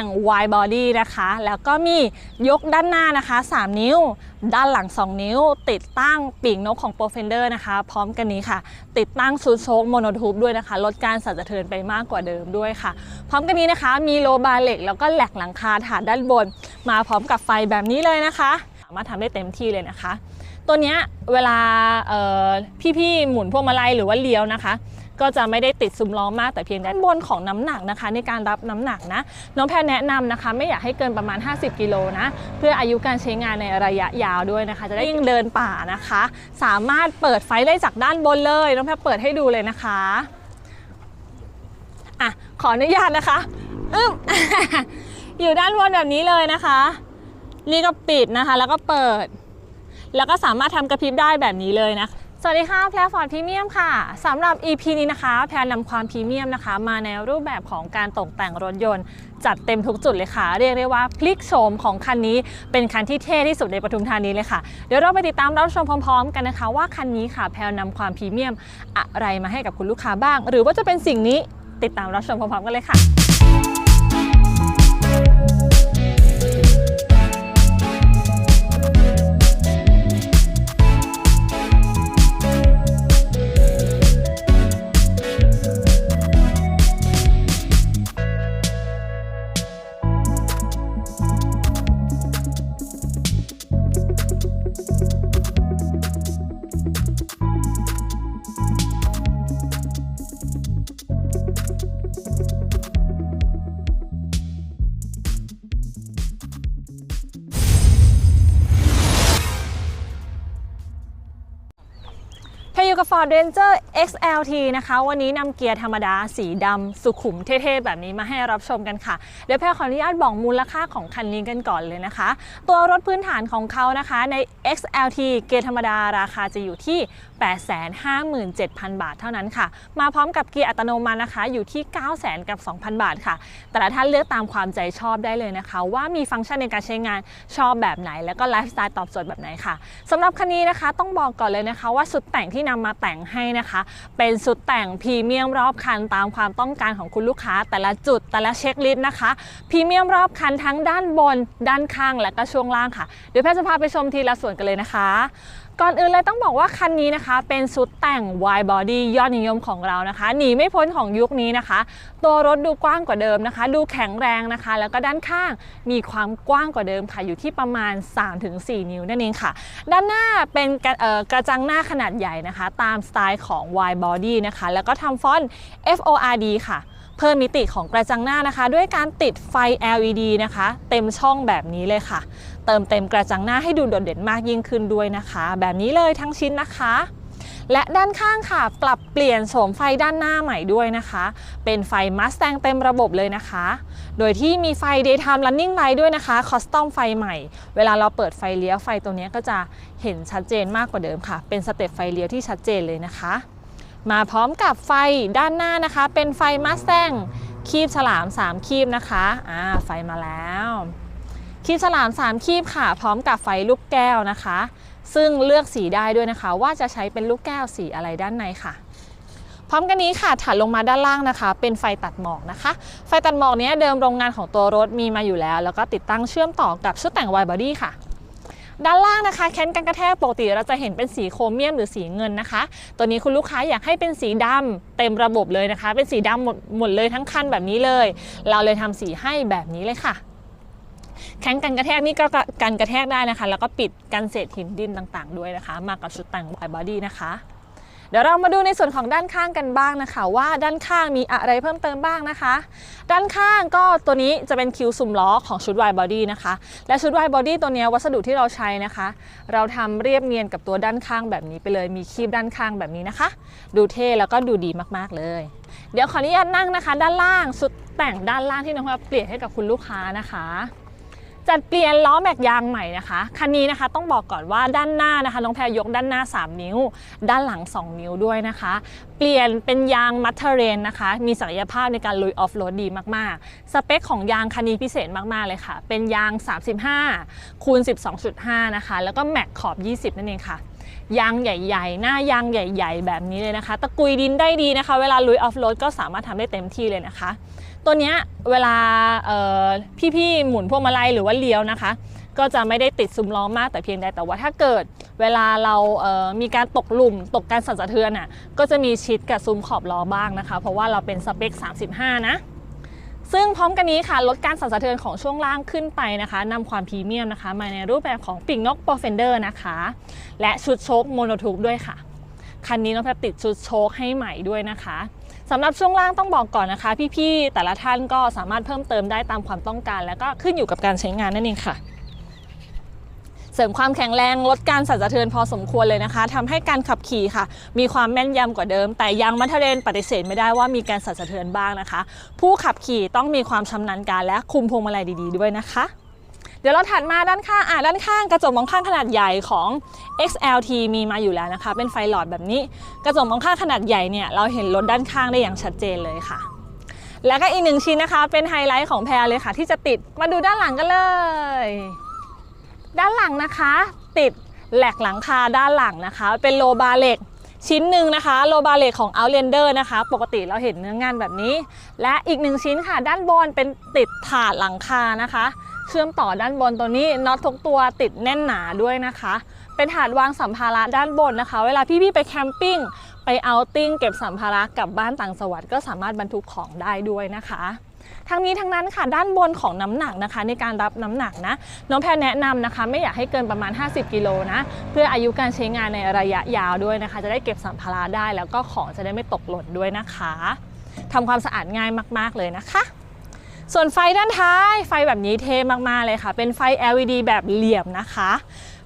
่ง wide body นะคะ แล้วก็มียกด้านหน้านะคะ 3 นิ้ว ด้านหลัง 2 นิ้ว ติดตั้งปีกนกของ p r o f e n d e r นะคะ พร้อมกันนี้ค่ะ ติดตั้งซูโชคโมโนทูบด้วยนะคะ ลดการสั่นสะเทือนไปมากกว่าเดิมด้วยค่ะ พร้อมกันนี้นะคะ มีโลบาร์เหล็ก แล้วก็แหลกหลังคาฐานด้านบน มาพร้อมกับไฟแบบนี้เลยนะคะ สามารถทำได้เต็มที่เลยนะคะ ตัวเนี้ยเวลาพี่ๆหมุนพวงมาลัยหรือว่าเลี้ยวนะคะ ก็จะไม่ได้ติดซุ้มล้อมากแต่เพียงด้านบนของน้ำหนักนะคะ ในการรับน้ำหนักนะ น้องแพรแนะนำนะคะ ไม่อยากให้เกินประมาณ 50 กิโลนะ เพื่ออายุการใช้งานในระยะยาวด้วยนะคะ จะได้ยิ่งเดินป่านะคะ สามารถเปิดไฟได้จากด้านบนเลย น้องแพรเปิดให้ดูเลยนะคะอะขออนุญาตนะคะอึ้มอยู่ด้านบนแบบนี้เลยนะคะ นี่ก็ปิดนะคะ แล้วก็เปิด แล้วก็สามารถทำกระพริบได้แบบนี้เลยนะ สวัสดีค่ะแพรฟอร์ดพรีเมียมค่ะสำหรับ EP นี้นะคะ แพรนำความพรีเมียมนะคะ มาในรูปแบบของการตกแต่งรถยนต์ จัดเต็มทุกจุดเลยค่ะ เรียกได้ว่าพลิกโฉมของคันนี้เป็นคันที่เท่ที่สุดในปทุมธานีเลยค่ะ เดี๋ยวเราไปติดตามรับชมพร้อมๆ กันนะคะ ว่าคันนี้ค่ะแพรนำความพรีเมียมอะไรมาให้กับคุณลูกค้าบ้าง หรือว่าจะเป็นสิ่งนี้ติดตามรับชมพร้อมๆกันเลยค่ะ อยู่กับ Ford Ranger XLT นะคะ วันนี้นำเกียร์ธรรมดาสีดำสุขุมเท่ๆ แบบนี้มาให้รับชมกันค่ะ เดี๋ยวแพรขออนุญาตบอกมูลค่าของคันนี้กันก่อนเลยนะคะ ตัวรถพื้นฐานของเขานะคะใน XLT เกียร์ธรรมดาราคาจะอยู่ที่ 857,000 บาทเท่านั้นค่ะ มาพร้อมกับเกียร์อัตโนมัตินะคะ อยู่ที่ 900,000 กับ 2,000 บาทค่ะ แต่ละท่านเลือกตามความใจชอบได้เลยนะคะ ว่ามีฟังก์ชันในการใช้งานชอบแบบไหน แล้วก็ไลฟ์สไตล์ตอบโจทย์แบบไหนค่ะสำหรับคันนี้นะคะต้องบอกก่อนเลยนะคะว่าสุดแต่งที่นำมาแต่งให้นะคะ เป็นสุดแต่งพรีเมียมรอบคันตามความต้องการของคุณลูกค้า แต่ละจุดแต่ละเช็คลิสต์นะคะพรีเมียมรอบคันทั้งด้านบน ด้านข้างและก็ช่วงล่างค่ะเดี๋ยวแพทย์จะพาไปชมทีละส่วนกันเลยนะคะ ก่อนอื่นเลยต้องบอกว่าคันนี้นะคะ เป็นชุดแต่ง wide body ยอดนิยมของเรานะคะ หนีไม่พ้นของยุคนี้นะคะ ตัวรถดูกว้างกว่าเดิมนะคะ ดูแข็งแรงนะคะ แล้วก็ด้านข้างมีความกว้างกว่าเดิมค่ะ อยู่ที่ประมาณ 3-4 นิ้วนั่นเองค่ะ ด้านหน้าเป็นกระกระจังหน้าขนาดใหญ่นะคะ ตามสไตล์ของ wide body นะคะ แล้วก็ทำฟอนต์ FORD ค่ะเพิ่มมิติของกระจังหน้านะคะ ด้วยการติดไฟ LED นะคะ เต็มช่องแบบนี้เลยค่ะ เติมเต็มกระจังหน้าให้ดูโดดเด่นมากยิ่งขึ้นด้วยนะคะ แบบนี้เลยทั้งชิ้นนะคะ และด้านข้างค่ะ ปรับเปลี่ยนโฉมไฟด้านหน้าใหม่ด้วยนะคะ เป็นไฟ Mustang เต็มระบบเลยนะคะ โดยที่มีไฟ Daytime Running Light ด้วยนะคะคอสตอมไฟใหม่ เวลาเราเปิดไฟเลี้ยวไฟตัวนี้ก็จะเห็นชัดเจนมากกว่าเดิมค่ะ เป็นสเต็ปไฟเลี้ยวที่ชัดเจนเลยนะคะ มาพร้อมกับไฟด้านหน้านะคะ เป็นไฟ Mustang คีบฉลาม 3 คีบนะคะ อ่า ไฟมาแล้ว คีบฉลาม 3 คีบค่ะ พร้อมกับไฟลูกแก้วนะคะ ซึ่งเลือกสีได้ด้วยนะคะ ว่าจะใช้เป็นลูกแก้วสีอะไรด้านในค่ะ พร้อมกันนี้ค่ะถัดลงมาด้านล่างนะคะ เป็นไฟตัดหมอกนะคะ ไฟตัดหมอกนี้เดิมโรงงานของตัวรถมีมาอยู่แล้ว แล้วก็ติดตั้งเชื่อมต่อกับชุดแต่ง wide body ค่ะด้านล่างนะคะแค้นกันกระแทกปกติเราจะเห็นเป็นสีโครเมียมหรือสีเงินนะคะ ตัวนี้คุณลูกค้าอยากให้เป็นสีดำเต็มระบบเลยนะคะ เป็นสีดำหมดหมดเลยทั้งคันแบบนี้เลย เราเลยทำสีให้แบบนี้เลยค่ะ แข้งกันกระแทกนี่ก็กันกระแทกได้นะคะ แล้วก็ปิดกันเศษหินดินต่างๆ ด้วยนะคะ มากับชุดแต่ง wide body นะคะเดี๋ยวเรามาดูในส่วนของด้านข้างกันบ้างนะคะ ว่าด้านข้างมีอะไรเพิ่มเติมบ้างนะคะ ด้านข้างก็ตัวนี้จะเป็นคิวซุ่มล้อของชุด wide body นะคะ และชุด wide body ตัวนี้วัสดุที่เราใช้นะคะ เราทำเรียบเนียนกับตัวด้านข้างแบบนี้ไปเลยมีคีบด้านข้างแบบนี้นะคะ ดูเท่แล้วก็ดูดีมากๆเลย เดี๋ยวขออนุญาตนั่งนะคะ ด้านล่างชุดแต่งด้านล่างที่น้องพลอยเปลี่ยนให้กับคุณลูกค้านะคะ จัดเปลี่ยนล้อแม็กยางใหม่นะคะคันนี้นะคะต้องบอกก่อนว่าด้านหน้านะคะน้องแพรยกด้านหน้า 3 นิ้ว ด้านหลัง 2 นิ้วด้วยนะคะ เปลี่ยนเป็นยางมัทเทเรนนะคะ มีศักยภาพในการลุยออฟโรดดีมากๆ สเปคของยางคันนี้พิเศษมากๆเลยค่ะ เป็นยาง 35คูณ12.5 นะคะ แล้วก็แม็กขอบ 20 นั่นเองค่ะยางใหญ่ ๆ หน้ายางใหญ่ ๆ แบบนี้เลยนะคะ ตะกุยดินได้ดีนะคะ เวลาลุยออฟโรดก็สามารถทำได้เต็มที่เลยนะคะ ตัวเนี้ยเวลาพี่ๆหมุนพวงมาลัยหรือว่าเลี้ยวนะคะ ก็จะไม่ได้ติดซุ้มล้อมากแต่เพียงใดแต่ว่าถ้าเกิดเวลาเราเมีการตกหลุมตกการสั่นสะเทือนอะก็จะมีชิดกับซุ้มขอบล้อบ้างนะคะ เพราะว่าเราเป็นสเปค 35 นะซึ่งพร้อมกันนี้ค่ะลดการสั่นสะเทือนของช่วงล่างขึ้นไปนะคะนำความพรีเมียมนะคะ มาในรูปแบบของปีกนก p r o f e n d e r นะคะ และชุดโชคโมโนทูบด้วยค่ะ คันนี้น้องแพทติดชุดโชคให้ใหม่ด้วยนะคะสำหรับช่วงล่างต้องบอกก่อนนะคะ พี่ๆแต่ละท่านก็สามารถเพิ่มเติมได้ตามความต้องการ แล้วก็ขึ้นอยู่กับการใช้งานนั่นเองค่ะ เสริมความแข็งแรงลดการสั่นสะเทือนพอสมควรเลยนะคะทำให้การขับขี่ค่ะ มีความแม่นยำกว่าเดิม แต่ยังมัทเรนปฏิเสธไม่ได้ว่ามีการสั่นสะเทือนบ้างนะคะ ผู้ขับขี่ต้องมีความชำนาญการและคุมพวงมาลัยดี ๆ ด้วยนะคะ เดี๋ยวเราถัดมาด้านข้างอะด้านข้างกระจกมองข้างขนาดใหญ่ของ XLT มีมาอยู่แล้วนะคะ เป็นไฟหลอดแบบนี้ กระจกมองข้างขนาดใหญ่เนี่ยเราเห็นรถด้านข้างได้อย่างชัดเจนเลยค่ะ แล้วก็อีกหนึ่งชิ้นนะคะ เป็นไฮไลท์ของแพรเลยค่ะ ที่จะติดมาดูด้านหลังกันเลย ด้านหลังนะคะ ติดแหลกหลังคาด้านหลังนะคะ เป็นโลบาเหล็กชิ้นหนึ่งนะคะโลบาเหล็กของ Outlander นะคะ ปกติเราเห็นเนื้องานแบบนี้ และอีกหนึ่งชิ้นค่ะ ด้านบนเป็นติดถาดหลังคานะคะ เชื่อมต่อด้านบนตัวนี้น็อตทุกตัวติดแน่นหนาด้วยนะคะ เป็นถาดวางสัมภาระด้านบนนะคะ เวลาพี่ๆไปแคมปิ้งไปเอาติ้งเก็บสัมภาระกลับบ้านต่างจังหวัดก็สามารถบรรทุกของได้ด้วยนะคะทั้งนี้ทั้งนั้นค่ะด้านบนของน้ำหนักนะคะ ในการรับน้ำหนักนะ น้องแพรแนะนำนะคะ ไม่อยากให้เกินประมาณ 50 กิโลนะ เพื่ออายุการใช้งานในระยะยาวด้วยนะคะ จะได้เก็บสัมภาระได้ แล้วก็ของจะได้ไม่ตกหล่นด้วยนะคะทำความสะอาดง่ายมาก ๆ เลยนะคะ ส่วนไฟด้านท้ายไฟแบบนี้เท่มากๆเลยค่ะ เป็นไฟ LED แบบเหลี่ยมนะคะ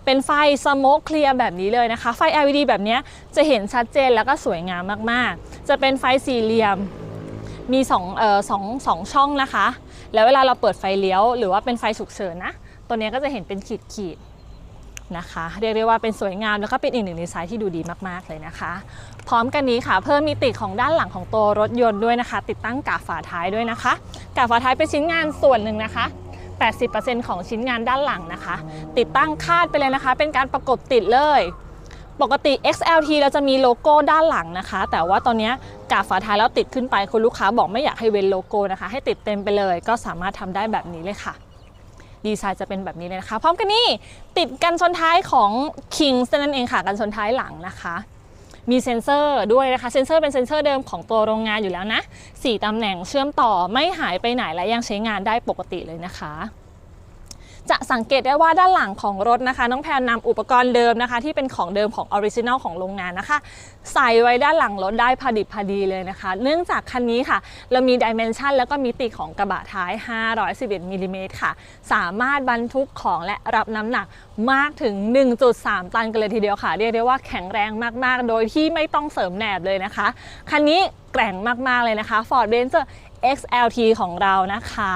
เป็นไฟสโมกเคลียร์แบบนี้เลยนะคะ ไฟ LED แบบเนี้ยจะเห็นชัดเจนแล้วก็สวยงามมากๆ จะเป็นไฟสี่เหลี่ยมมีสองเอ่อสองสองช่องนะคะ แล้วเวลาเราเปิดไฟเลี้ยว หรือว่าเป็นไฟฉุกเฉินนะ ตัวเนี้ยก็จะเห็นเป็นขีดขีดๆ นะคะ เรียกได้ว่าเป็นสวยงามแล้วก็เป็นอีกหนึ่งดีไซน์ที่ดูดีมากๆเลยนะคะ พร้อมกันนี้ค่ะ เพิ่มมิติของด้านหลังของตัวรถยนต์ด้วยนะคะ ติดตั้งกาบฝาท้ายด้วยนะคะ กาบฝาท้ายเป็นชิ้นงานส่วนหนึ่งนะคะ80%ของชิ้นงานด้านหลังนะคะ ติดตั้งคาดไปเลยนะคะ เป็นการประกบติดเลย ปกติ XLT เราจะมีโลโก้ด้านหลังนะคะ แต่ว่าตอนนี้กาบฝาท้ายแล้วติดขึ้นไปคุณลูกค้าบอกไม่อยากให้เว้นโลโก้นะคะ ให้ติดเต็มไปเลย ก็สามารถทำได้แบบนี้เลยค่ะ ดีไซน์จะเป็นแบบนี้เลยนะคะ พร้อมกันนี้ติดกันชนท้ายของ Kings นั่นเองค่ะ กันชนท้ายหลังนะคะมีเซ็นเซอร์ด้วยนะคะ เซ็นเซอร์เป็นเซ็นเซอร์เดิมของตัวโรงงานอยู่แล้วนะสี่ตำแหน่งเชื่อมต่อไม่หายไปไหนและยังใช้งานได้ปกติเลยนะคะ จะสังเกตได้ว่าด้านหลังของรถนะคะ น้องแพนนำอุปกรณ์เดิมนะคะ ที่เป็นของเดิมของออริจินัลของโรงงานนะคะ ใส่ไว้ด้านหลังรถได้พอดิบพอดีเลยนะคะ เนื่องจากคันนี้ค่ะ เรามีดิเมนชันแล้วก็มิติของกระบะท้าย 511มิลลิเมตรค่ะ สามารถบรรทุกของและรับน้ำหนักมากถึง 1.3 ตันกันเลยทีเดียวค่ะ เรียกได้ว่าแข็งแรงมากๆ โดยที่ไม่ต้องเสริมแหนบเลยนะคะ คันนี้แกร่งมากๆเลยนะคะ Ford Ranger XLT ของเรานะคะ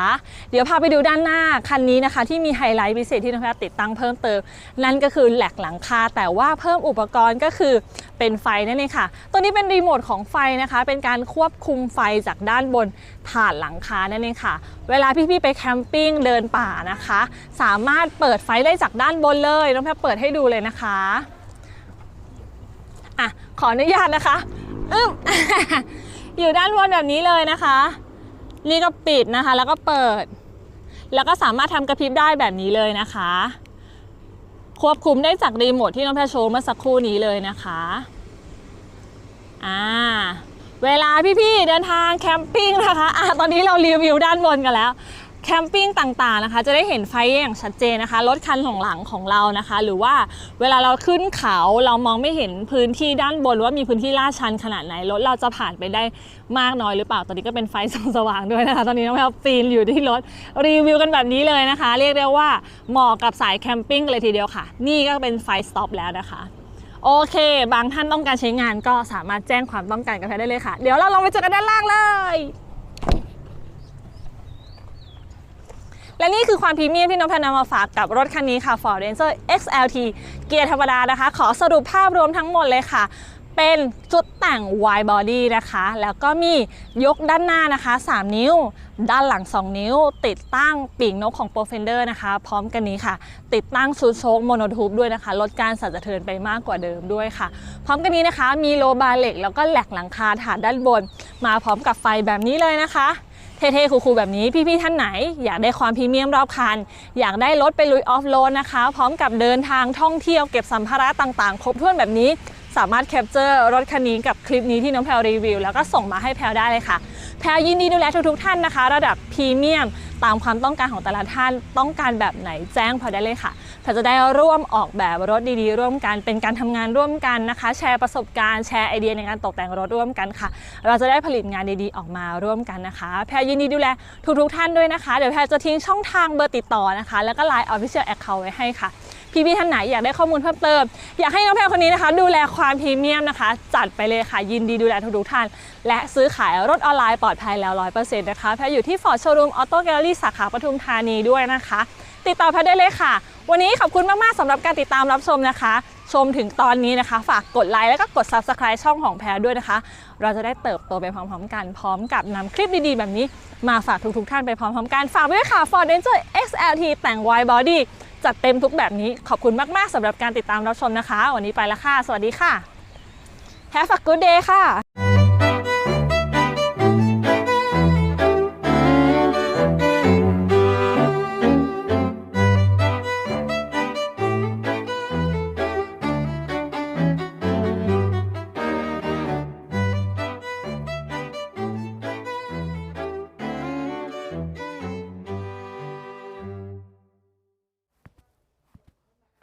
เดี๋ยวพาไปดูด้านหน้าคันนี้นะคะ ที่มีไฮไลท์พิเศษที่น้องแพทติดตั้งเพิ่มเติม นั่นก็คือแหลกหลังคาแต่ว่าเพิ่มอุปกรณ์ก็คือเป็นไฟนั่นเองค่ะ ตัวนี้เป็นรีโมทของไฟนะคะ เป็นการควบคุมไฟจากด้านบนผ่านหลังคานั่นเองค่ะ เวลาพี่ๆไปแคมปิ้งเดินป่านะคะ สามารถเปิดไฟได้จากด้านบนเลยน้องแพทเปิดให้ดูเลยนะคะอะขออนุญาตนะคะ อึ้มอยู่ด้านบนแบบนี้เลยนะคะ นี่ก็ปิดนะคะ แล้วก็เปิด แล้วก็สามารถทำกระพริบได้แบบนี้เลยนะคะ ควบคุมได้จากรีโมทที่น้องแพชโชว์เมื่อสักครู่นี้เลยนะคะอ่าเวลาพี่ๆเดินทางแคมปิ้งนะคะอ่าตอนนี้เรารีวิวด้านบนกันแล้ว แคมปิ้งต่างๆนะคะ จะได้เห็นไฟอย่างชัดเจนนะคะ รถคันของหลังของเรานะคะ หรือว่าเวลาเราขึ้นเขาเรามองไม่เห็นพื้นที่ด้านบนว่ามีพื้นที่ลาดชันขนาดไหนรถเราจะผ่านไปได้มากน้อยหรือเปล่าตอนนี้ก็เป็นไฟส่องสว่างด้วยนะคะ ตอนนี้น้องแพลปีนอยู่ที่รถรีวิวกันแบบนี้เลยนะคะ เรียกได้ว่าเหมาะกับสายแคมปิ้งเลยทีเดียวค่ะ นี่ก็เป็นไฟสต็อปแล้วนะคะโอเค บางท่านต้องการใช้งานก็สามารถแจ้งความต้องการกับแพทได้เลยค่ะ เดี๋ยวเราลองไปเจอกันด้านล่างเลย และนี่คือความพรีเมียมที่น้องแพนำมาฝากกับรถคันนี้ค่ะ Ford Ranger XLT เกียร์ธรรมดานะคะ ขอสรุปภาพรวมทั้งหมดเลยค่ะ เป็นจุดแต่ง wide body นะคะ แล้วก็มียกด้านหน้านะคะ 3 นิ้ว ด้านหลัง 2 นิ้ว ติดตั้งปีกนกของ p r o f e n d e r นะคะ พร้อมกันนี้ค่ะ ติดตั้งซูดโชคโมโนทูบด้วยนะคะ ลดการสั่นสะเทือนไปมากกว่าเดิมด้วยค่ะ พร้อมกันนี้นะคะ มีโลบาร์เหล็กแล้วก็แหลกหลังคาฐานด้านบน มาพร้อมกับไฟแบบนี้เลยนะคะ เท่ๆ คูลๆแบบนี้ พี่ๆ ท่านไหน อยากได้ความพรีเมียมรอบคัน อยากได้รถไปลุยออฟโรดนะคะ พร้อมกับเดินทางท่องเที่ยวเก็บสัมภาระต่างๆ ครบถ้วนแบบนี้ สามารถแคปเจอร์รถคันนี้กับคลิปนี้ที่น้องแพลรีวิว แล้วก็ส่งมาให้แพลได้เลยค่ะ แพลยินดีดูแลทุกๆท่านนะคะ ระดับพรีเมียมตามความต้องการของแต่ละท่านต้องการแบบไหนแจ้งพลได้เลยค่ะแพลจะได้ร่วมออกแบบรถดีๆ ร่วมกัน เป็นการทำงานร่วมกันนะคะ แชร์ประสบการณ์แชร์ไอเดียในการตกแต่งรถร่วมกันค่ะ เราจะได้ผลิตงานดีๆออกมาร่วมกันนะคะ แพรยินดีดูแลทุกๆท่านด้วยนะคะ เดี๋ยวแพรจะทิ้งช่องทางเบอร์ติดต่อนะคะ แล้วก็ Line Official Account ไว้ให้ค่ะ พี่ๆท่านไหนอยากได้ข้อมูลเพิ่มเติม อยากให้น้องแพรคนนี้นะคะ ดูแลความพรีเมียมนะคะ จัดไปเลยค่ะยินดีดูแลทุกๆท่าน และซื้อขายรถออนไลน์ปลอดภัยแล้ว 100%นะคะแพรอยู่ที่ Ford Showroom Auto Gallery สาขาปทุมธานีด้วยนะคะ ติดต่อแพรได้เลยค่ะ วันนี้ขอบคุณมากๆสำหรับการติดตามรับชมนะคะ ชมถึงตอนนี้นะคะ ฝากกดไลค์แล้วก็กด Subscribe ช่องของแพรด้วยนะคะ เราจะได้เติบโตไปพร้อมๆ กันพร้อมกับนำคลิปดีๆแบบนี้ มาฝากทุกๆท่านไปพร้อมๆกันฝากไว้ด้วยค่ะ Ford Ranger XLT แต่ง Wide Body จัดเต็มทุกแบบนี้ขอบคุณมากๆสำหรับการติดตามรับชมนะคะ วันนี้ไปแล้วค่ะ สวัสดีค่ะ Have a good day ค่ะ